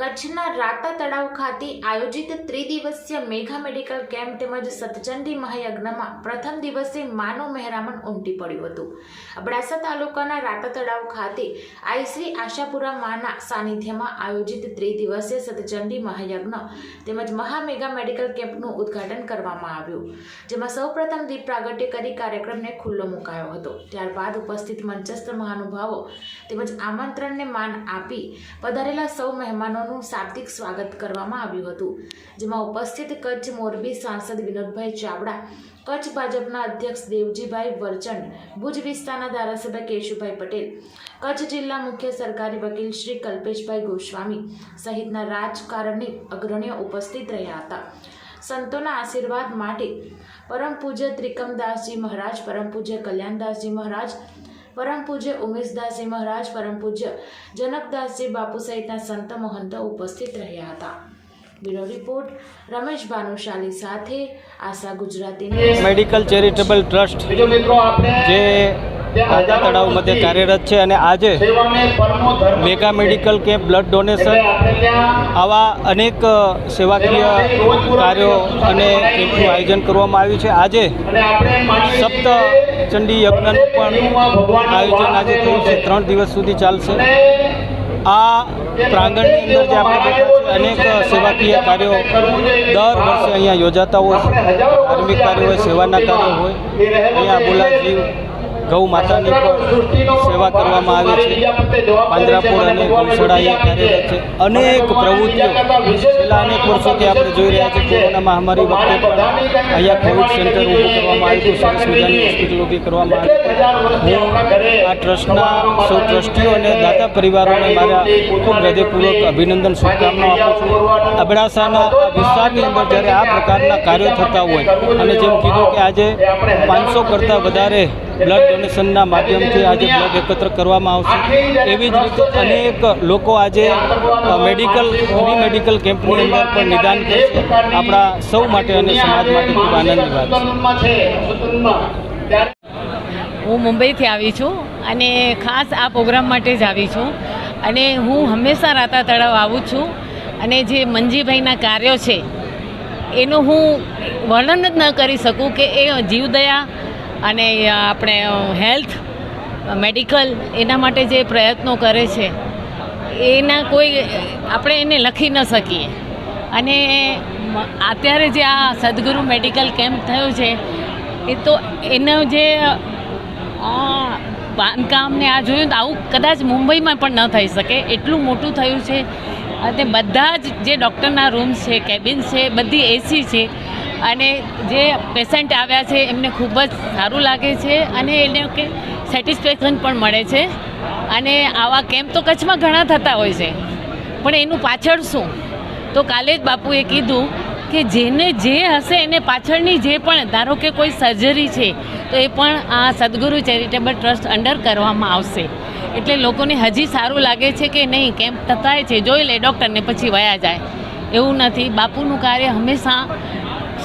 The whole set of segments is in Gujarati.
કચ્છના રાતા તળાવ ખાતે આયોજિત ત્રિદિવસીય મેઘા મેડિકલ કેમ્પ તેમજ સતચંડી મહાયજ્ઞમાં પ્રથમ દિવસે માનવ મહેરામણ ઉમટી પડ્યું હતું. અબડાસા તાલુકાના રાતા તળાવ ખાતે આઈશ્રી આશાપુરા માના સાનિધ્યમાં આયોજિત ત્રિદિવસીય સતચંડી મહાયજ્ઞ તેમજ મહામેગા મેડિકલ કેમ્પનું ઉદ્ઘાટન કરવામાં આવ્યું, જેમાં સૌપ્રથમ દીપ પ્રાગટ્ય કરી કાર્યક્રમને ખુલ્લો મુકાયો હતો. ત્યારબાદ ઉપસ્થિત મંચસ્થ મહાનુભાવો તેમજ આમંત્રણને માન આપી પધારેલા સૌ મહેમાનોનું શાબ્દિક સ્વાગત કરવામાં આવ્યું હતું, જેમાં ઉપસ્થિત કચ્છ મોરબી સાંસદ વિનોદભાઈ ચાવડા, કચ્છ ભાજપના અધ્યક્ષ દેવજીભાઈ વરચંડ ભુજ વિસ્તારના ધારાસભ્ય કેશુભાઈ પટેલ, કચ્છ જિલ્લા મુખ્ય સરકારી વકીલ શ્રી કલ્પેશભાઈ ગોસ્વામી સહિતના રાજકારણની અગ્રણીઓ ઉપસ્થિત રહ્યા હતા. સંતોના આશીર્વાદ માટે પરમ પૂજ્ય ત્રિકમદાસજી મહારાજ, પરમ પૂજ્ય કલ્યાણદાસજી મહારાજ પરમ પૂજ્ય ઉમેશદાસજી મહારાજ પરમ પૂજ્ય જનકદાસજી બાપુ સહિતના સંત મહંતો ઉપસ્થિત રહ્યા હતા. બ્યુરો રિપોર્ટ રમેશ ભાનુશાલી સાથે Asha Gujarati medical charitable trust જે રાજા તળાવ મધ્યે કાર્યરત છે અને આજે mega medical camp blood donation આવા અનેક સેવાકીય કાર્યો અને કેમ્પનું આયોજન કરવામાં આવ્યું છે. આજે સપ્ત ચંડી યજ્ઞનું પણ આયોજન આજે થયું છે. ત્રણ દિવસ સુધી ચાલશે. આ પ્રાંગણની અંદર જે આપણે બેઠા છે અનેક સેવાકીય કાર્યો દર વર્ષે અહીંયા યોજાતા હોય છે. ધાર્મિક કાર્યો હોય સેવાના કાર્યો હોય. અહીંયા બોલાજીવ ગૌ માતાની સેવા કરવામાં આવે છે. પાંજરાપોળ અને ગૌશાળા અહીંયા કાર્યરત અનેક પ્રવૃત્તિઓ છેલ્લા અનેક વર્ષોથી આપણે જોઈ રહ્યા છીએ, કોરોના મહામારી વખતે પણ અહીંયા કોવિડ સેન્ટર ઊભું કરવામાં આવ્યું સરસ મજાની હોસ્પિટલ ઊભી કરવામાં આવી. હું આ ટ્રસ્ટના સૌ ટ્રસ્ટીઓ અને દાતા પરિવારોને મારા ખૂબ હૃદયપૂર્વક અભિનંદન, શુભકામનાઓ આપું છું. અબડાસાના વિસ્તારની અંદર જ્યારે આ પ્રકારના કાર્યો થતા હોય અને જેમ કીધું કે આજે પાંચસો કરતાં વધારે બ્લડ ડોનેશનના માધ્યમથી આજે બ્લડ એકત્ર કરવામાં આવશે, એવી જ રીતે અનેક લોકો આજે મેડિકલ ફ્રી મેડિકલ કેમ્પની અંદર પણ નિદાન કરશે. આપણા સૌ માટે અને સમાજ માટે ખૂબ આનંદની વાત છે. હું મુંબઈથી આવી છું અને ખાસ આ પ્રોગ્રામ માટે જ આવી છું. અને હું હંમેશા રાતા તળાવ આવું છું. અને જે મંજીભાઈના કાર્યો છે એનું હું વર્ણન જ ન કરી શકું કે એ જીવદયા અને આપણે હેલ્થ મેડિકલ એના માટે જે પ્રયત્નો કરે છે એના કોઈ આપણે એને લખી ન શકીએ. અને અત્યારે જે આ સદગુરુ મેડિકલ કેમ્પ થયો છે, એ તો એનો જે બાંધકામ ને આ જોયું તો આવું કદાચ મુંબઈમાં પણ ન થઈ શકે. એટલું મોટું થયું છે. અને બધા જ જે ડૉક્ટરના રૂમ્સ છે, કેબિન્સ છે, બધી એસી છે. અને જે પેશન્ટ આવ્યા છે, એમને ખૂબ જ સારું લાગે છે અને એને કે સેટિસ્ફેક્શન પણ મળે છે. અને આવા કેમ્પ તો કચ્છમાં ઘણા થતા હોય છે. પણ એનું પાછળ શું? તો કાલે જ બાપુએ કીધું કે જેને જે હશે એને પાછળની જે પણ, ધારો કે કોઈ સર્જરી છે, તો એ પણ આ સદગુરુ ચેરિટેબલ ટ્રસ્ટ અંડર કરવામાં આવશે. એટલે લોકોને હજી સારું લાગે છે કે નહીં કેમ્પ થતાય છે, જોઈ લે ડૉક્ટરને પછી વયા જાય. એવું નથી, બાપુનું કાર્ય હંમેશા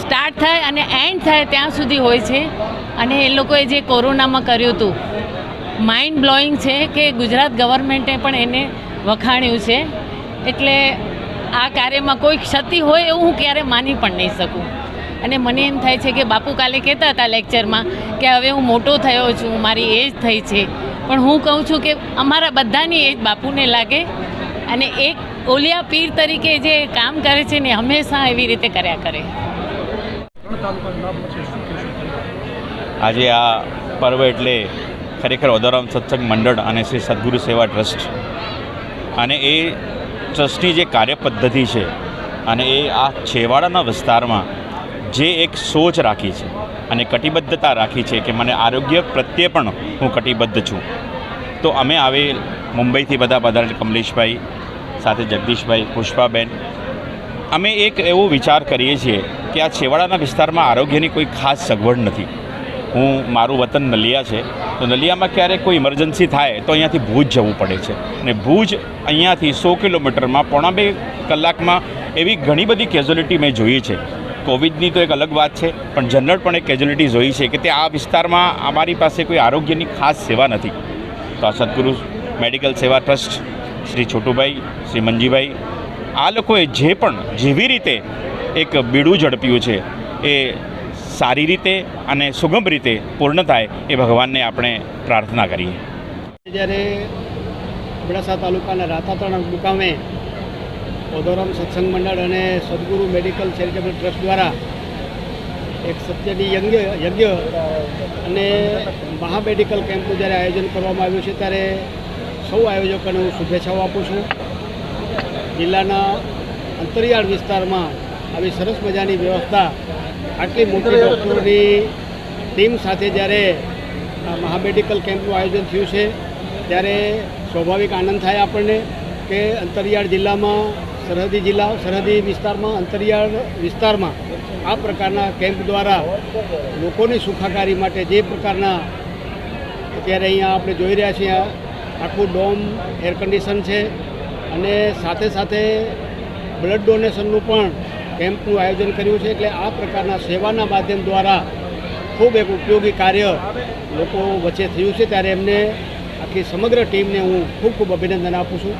સ્ટાર્ટ થાય અને એન્ડ થાય ત્યાં સુધી હોય છે. અને એ લોકોએ જે કોરોનામાં કર્યું હતું માઇન્ડ બ્લોઈંગ છે કે ગુજરાત ગવર્મેન્ટે પણ એને વખાણ્યું છે. એટલે આ કાર્યમાં કોઈ ક્ષતિ હોય એવું હું ક્યારે માની પણ નહીં શકું. અને મને એમ થાય છે કે બાપુ કાલે કહેતા હતા લેક્ચરમાં કે હવે હું મોટો થયો છું મારી એજ થઈ છે. પણ હું કહું છું કે અમારા બધાની એજ બાપુને લાગે અને એક ઓલિયા પીર તરીકે જે કામ કરે છે ને હંમેશા એવી રીતે કર્યા કરે. આજે આ પર્વ એટલે ખરેખર ઓદારામ સત્સંગ મંડળ અને શ્રી સદગુરુ સેવા ટ્રસ્ટ. અને એ ટ્રસ્ટની જે કાર્ય પદ્ધતિ છે અને એ આ છેવાડાના વિસ્તારમાં જે એક સોચ રાખી છે અને કટિબદ્ધતા રાખી છે કે મને આરોગ્ય પ્રત્યે પણ હું કટિબદ્ધ છું. તો અમે આવે મુંબઈથી બધા પધારેલ કમલેશભાઈ, સાથે જગદીશભાઈ, પુષ્પાબેન. અમે એક એવો વિચાર કરીએ છીએ કે આ છેવાડાના વિસ્તારમાં આરોગ્યની કોઈ ખાસ સગવડ નથી. હું મારું વતન નલિયા છે, તો નલિયામાં ક્યારેક કોઈ ઇમરજન્સી થાય તો અહીંયાથી ભુજ જવું પડે છે. અને ભુજ અહીંયાથી સો કિલોમીટરમાં, પોણા બે કલાકમાં એવી ઘણી બધી કેઝ્યુલિટી મેં જોઈ છે. કોવિડની તો એક અલગ વાત છે, પણ જનરલ પણ એક કેઝ્યુલિટી જોઈ છે કે તે આ વિસ્તારમાં અમારી પાસે કોઈ આરોગ્યની ખાસ સેવા નથી. તો આ સદગુરુ મેડિકલ સેવા ટ્રસ્ટ શ્રી છોટુભાઈ, શ્રી મંજીભાઈ, આ લોકોએ જે પણ જેવી રીતે એક બીડું ઝડપ્યું છે, એ સારી રીતે અને સુગમ રીતે પૂર્ણ થાય એ ભગવાનને આપણે પ્રાર્થના કરીએ. જ્યારે અબડાસા તાલુકાના રાતાતણ મુકામે ઓધોરામ સત્સંગ મંડળ અને સદગુરુ મેડિકલ ચેરિટેબલ ટ્રસ્ટ દ્વારા એક સત્યની યજ્ઞ યજ્ઞ અને મહામેડિકલ કેમ્પનું જ્યારે આયોજન કરવામાં આવ્યું છે, ત્યારે સૌ આયોજકોને હું શુભેચ્છાઓ આપું છું. જિલ્લાના અંતરિયાળ વિસ્તારમાં આવી સરસ મજાની વ્યવસ્થા આટલી મોટી ડૉક્ટરોની ટીમ સાથે જ્યારે મહામેડિકલ કેમ્પનું આયોજન થયું છે, ત્યારે સ્વાભાવિક આનંદ થાય આપણને કે અંતરિયાળ જિલ્લામાં, સરહદી જિલ્લા, સરહદી વિસ્તારમાં, અંતરિયાળ વિસ્તારમાં આ પ્રકારના કેમ્પ દ્વારા લોકોની સુખાકારી માટે જે પ્રકારના અત્યારે અહીંયા આપણે જોઈ રહ્યા છીએ, આખું ડોમ એર કન્ડિશન છે અને સાથે સાથે બ્લડ ડોનેશનનું પણ કેમ્પનું આયોજન કર્યું છે એટલે આ પ્રકારના સેવાના માધ્યમ દ્વારા ખૂબ એક ઉપયોગી કાર્ય લોકો વચ્ચે થયું છે. ત્યારે એમને આખી સમગ્ર ટીમને હું ખૂબ ખૂબ અભિનંદન આપું છું.